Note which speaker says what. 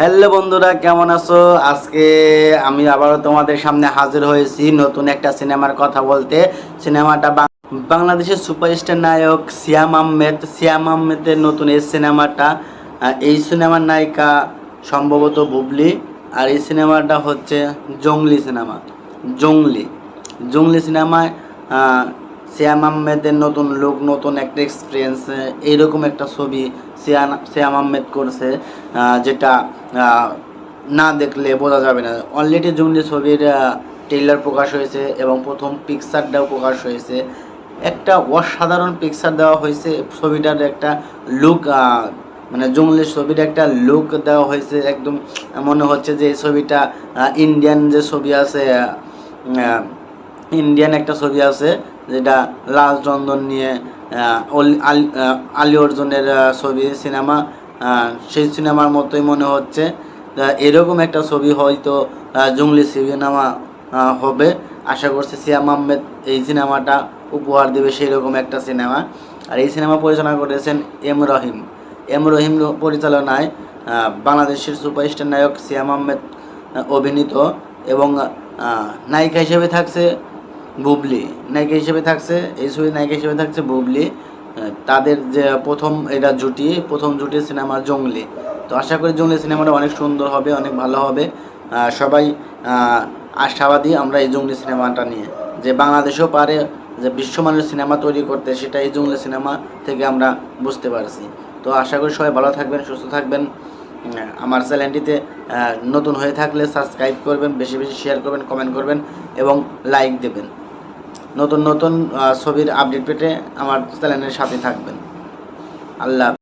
Speaker 1: Hello বন্ধুরা, কেমন আছো? আজকে আমি আবারও তোমাদের সামনে হাজির হয়েছি নতুন একটা সিনেমার কথা বলতে। সিনেমাটা বাংলাদেশের সুপারস্টার নায়ক সিয়াম আহমেদ। সিয়াম আহমেদের নতুন এই সিনেমাটা এই সিনেমার নায়িকা সম্ভবত বুবলি, আর এই সিনেমাটা হচ্ছে জঙ্গলি সিনেমা। জঙ্গলি জঙ্গলি সিনেমায় সিয়াম আহমেদের নতুন লুক নতুন একটা এক্সপিরিয়েন্স এইরকম একটা ছবি শ্যাম সিয়াম আহমেদ করছে যেটা না দেখলে বোঝা যাবে না। অলরেডি জঙ্গলি ছবির ট্রেলার প্রকাশ হয়েছে এবং প্রথম পিকচারটাও প্রকাশ হয়েছে। একটা অসাধারণ পিকচার দেওয়া হয়েছে, ছবিটার একটা লুক মানে জঙ্গলি ছবির একটা লুক দেওয়া হয়েছে। একদম মনে হচ্ছে যে এই ছবিটা ইন্ডিয়ান যে ছবি আছে ইন্ডিয়ান একটা ছবি আছে। যেটা লাল চন্দন নিয়ে আল- অর্জুনের ছবি, সিনেমা সেই সিনেমার মতোই মনে হচ্ছে। এরকম একটা ছবি হয়তো জঙ্গলি সিনেমা হবে। আশা করছি সিয়াম আহমেদ এই সিনেমাটা উপহার দেবে সেই রকম একটা সিনেমা। আর এই সিনেমা পরিচালনা করেছেন এম রহিম। এম রহিম পরিচালনায় বাংলাদেশের সুপারস্টার নায়ক সিয়াম আহমেদ অভিনীত এবং নায়িকা হিসেবে থাকছে বুবলি। নায়িকা হিসেবে থাকছে, এই ছবির নায়িকা হিসেবে থাকছে বুবলি। তাদের যে প্রথম এটা জুটি, প্রথম জুটি সিনেমা জঙ্গলি। তো আশা করি জঙ্গলি সিনেমাটা অনেক সুন্দর হবে, অনেক ভালো হবে। সবাই আশাবাদী আমরা এই জঙ্গলি সিনেমাটা নিয়ে। যে বাংলাদেশেও পারে, যে বিশ্বমানের সিনেমা তৈরি করতে, সেটা এই জঙ্গলি সিনেমা থেকে আমরা বুঝতে পারছি। তো আশা করি সবাই ভালো থাকবেন, সুস্থ থাকবেন। আমার চ্যানেলটিতে নতুন হয়ে থাকলে সাবস্ক্রাইব করবেন, বেশি বেশি শেয়ার করবেন কমেন্ট করবেন এবং লাইক দেবেন। নতুন নতুন ছবির আপডেট পেতে আমার চ্যানেলের সাথে থাকবেন আল্লাহ।